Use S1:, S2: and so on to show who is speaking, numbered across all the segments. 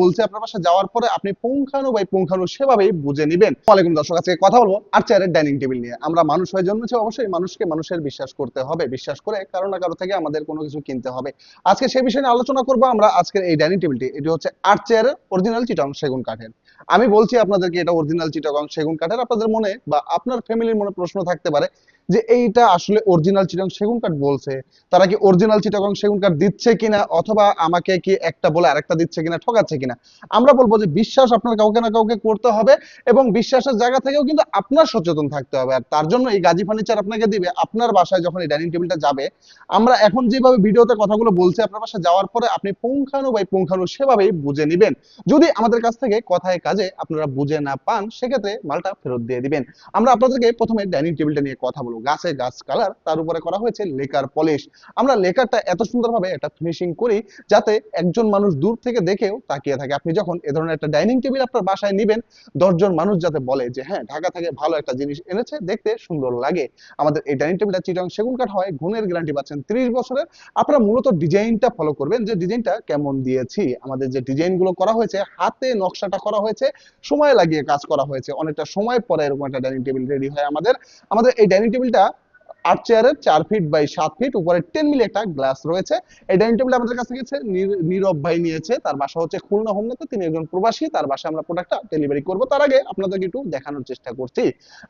S1: বলছে আপনার বাসা যাওয়ার পরে আপনি পুঙ্খানু বাই পুঙ্খানু সেভাবেই বুঝে নিবেন। ওয়ালাইকুম দর্শক, আজকে কথা বলব আর্চারের ডাইনিং টেবিল নিয়ে। আমরা মানুষ হয়ে জন্মেছি অবশ্যই মানুষকে মানুষের বিশ্বাস করতে হবে। বিশ্বাস করে কারও না কারও থেকে আমাদের কোনো কিছু কিনতে হবে। আজকে সেই বিষয় নিয়ে আলোচনা করব আমরা আজকের এই ডাইনিং টেবিলটি। এটি হচ্ছে আর্চারের অরিজিনাল চিটং সেগুন কাঠের। আমি বলছি আপনাদেরকে এটা অরিজিনাল চিটাগং সেগুন কাঠের। আপনাদের মনে বা আপনার ফ্যামিলির মনে প্রশ্ন থাকতে পারে যে এইটা আসলে অরিজিনাল চিটাগং সেগুন কাঠ বলছে। তারা কি অরিজিনাল চিটাগং সেগুন কাঠ দিচ্ছে কিনা, অথবা আমাকে কি একটা বলে আরেকটা দিচ্ছে কিনা, ঠকাচ্ছে কিনা? আমরা বলব যে বিশ্বাস আপনার কাউকে না কাউকে করতে হবে, এবং বিশ্বাসের জায়গা থেকেও কিন্তু আপনার সচেতন থাকতে হবে। আর তার জন্য এই গাজী ফার্নিচার আপনাকে দিবে, আপনার বাসায় যখন এই ডাইনিং টেবিলটা যাবে, আমরা এখন যেভাবে ভিডিওতে কথাগুলো বলছি, আপনার বাসায় যাওয়ার পরে আপনি পুঙ্খানু বাই পুঙ্খানু সেভাবেই বুঝে নিবেন। যদি আমাদের কাছ থেকে কথায় কাজে আপনারা বুঝে না পান, সেক্ষেত্রে মালটা ফেরত দিয়ে দিবেন। আমরা আপনাদেরকে প্রথমে ডাইনিং টেবিলটা নিয়ে কথা বলব। গাছে গাছ কালার তার উপরে করা হয়েছে লেকার পলিশ আমরা লেকারটা এত সুন্দরভাবে একটা ফিনিশিং করি যাতে একজন মানুষ দূর থেকে দেখেও তাকিয়ে থাকে। আপনি যখন এ ধরনের একটা ডাইনিং টেবিল আপনার বাসায় নেবেন, দশজন মানুষ যাতে বলে যে হ্যাঁ ঢাকা থেকে ভালো একটা জিনিস এনেছে, দেখতে সুন্দর লাগে। আমাদের এই ডাইনিং টেবিলটা চিটং সেগুন কাঠ হয় গুণের গ্যারান্টি পাচ্ছেন ত্রিশ বছরের। আপনারা মূলত ডিজাইনটা ফলো করবেন যে ডিজাইনটা কেমন দিয়েছি? আমাদের যে ডিজাইনগুলো করা হয়েছে, হাতে নকশাটা করা হয়েছে, সময় লাগিয়ে কাজ করা হয়েছে। অনেকটা সময় পরে এরকম একটা ডাইনিং টেবিল রেডি হয় আমাদের। আমাদের এই ডাইনিং টেবিলটা আট চেয়ারের চার ফিট বাই সাত ফিট উপরে টেন মিলি একটা গ্লাস রয়েছে। এই ডাইনিং টেবিল আমাদের কাছ নিয়েছে নীরব ভাই নিয়েছে। তার বাসা হচ্ছে খুলনা হোমনাতে, তিনি একজন প্রবাসী, তার বাসায় আমরা প্রোডাক্টটা ডেলিভারি করব। তার আগে আপনাদেরকে একটু দেখানোর চেষ্টা করছি।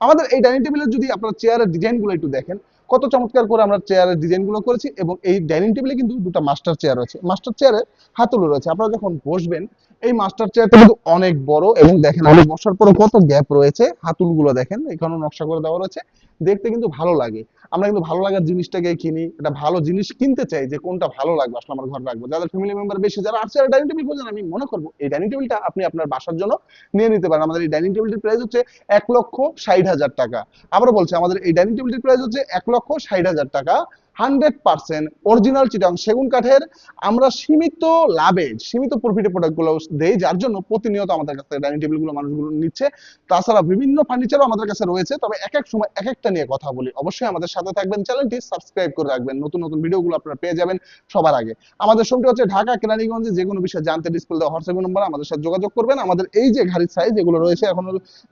S1: আমাদের এই ডাইনিং টেবিলের যদি আপনারা চেয়ারের ডিজাইনগুলো একটু দেখেন, কত চমৎকার করে আমরা চেয়ারের ডিজাইনগুলো করেছি এবং এই ডাইনিং টেবিলে কিন্তু দুটো মাস্টার চেয়ার রয়েছে। মাস্টার চেয়ারে হাতল রয়েছে। আপনারা যখন বসবেন এই মাস্টার চেয়ারটা কিন্তু অনেক বড় এবং দেখেন আমি বসার পরে কত গ্যাপ রয়েছে। হাতুলগুলো দেখেন, এখানেও নকশা করে দেওয়া রয়েছে। দেখতে কিন্তু ভালো লাগে। আমরা কিন্তু ভালো লাগার জিনিসটাকে কিনি এটা ভালো জিনিস কিনতে চাই যে কোনটা ভালো লাগবে, আসলে আমার ঘরে রাখব। যাদের ফ্যামিলি মেম্বার বেশি, যারা আছে ডাইনিং টেবিল খোঁজেন, আমি মনে করব এই ডাইনিং টেবিলটা আপনি আপনার বাসার জন্য নিয়ে নিতে পারেন। আমাদের এই ডাইনিং টেবিলটির প্রাইস হচ্ছে এক লক্ষ ষাট হাজার টাকা। আবারও বলছি, আমাদের এই ডাইনিং টেবিলটির প্রাইস হচ্ছে এক লক্ষ ষাট হাজার টাকা। হান্ড্রেড পার্সেন্ট অরিজিনাল চিটাং সেগুন কাঠের আমরা সীমিত লাভে, সীমিত প্রফিটে প্রোডাক্টগুলো দেই, যার জন্য প্রতিনিয়ত আমাদের কাছ ডাইনিং টেবিলগুলো মানুষগুলো নিচ্ছে। তাছাড়া বিভিন্ন ফার্নিচারও আমাদের কাছে রয়েছে, তবে এক এক সময় এক একটা নিয়ে কথা বলি। অবশ্যই আমাদের সাথে থাকবেন চ্যানেলটি সাবস্ক্রাইব করে রাখবেন। নতুন নতুন ভিডিওগুলো আপনারা পেয়ে যাবেন সবার আগে। আমাদের শোরুমটি হচ্ছে ঢাকা কেরানীগঞ্জে, যে কোনো বিষয়ে জানতে ডিসপ্লে দেওয়া হোয়াটসঅ্যাপ নম্বর আমাদের সাথে যোগাযোগ করবেন। আমাদের এই যে ঘাড়ির সাইজ এগুলো রয়েছে, এখন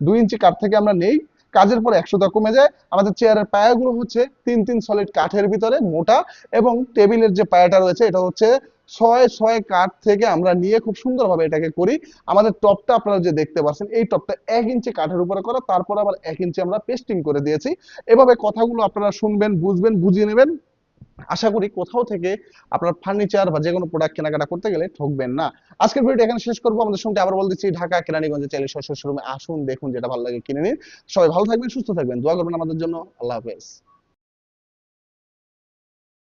S1: দুই ইঞ্চি কাঠ থেকে আমরা নেই। কাজের পর একশোটা কমে যায়। আমাদের চেয়ারের পায়াগুলো হচ্ছে তিন তিন সলিড কাঠের ভিতরে মোটা এবং টেবিলের যে পায়াটা রয়েছে, এটা হচ্ছে ছয় ছয় কাঠ থেকে আমরা নিয়ে খুব সুন্দরভাবে এটাকে করি। আমাদের টপটা আপনারা যে দেখতে পাচ্ছেন, এই টপটা এক ইঞ্চি কাঠের উপরে করা, তারপর আবার এক ইঞ্চি আমরা পেস্টিং করে দিয়েছি। এভাবে কথাগুলো আপনারা শুনবেন, বুঝবেন, বুঝিয়ে নেবেন। আশা করি কোথাও থেকে আপনার ফার্নিচার বা যে কোনো প্রোডাক্ট কেনাকাটা করতে গেলে ঠকবেন না। আজকের ভিডিওটা এখানে শেষ করব। আমাদের সঙ্গে আবার বলে দিচ্ছি, ঢাকা কেরানীগঞ্জে চাইলে সরাসরি শোরুমে আসুন, দেখুন যেটা ভালো লাগে কিনে নিন। সবাই ভালো থাকবেন, সুস্থ থাকবেন। দোয়া করবেন আমাদের জন্য। আল্লাহ হাফেজ।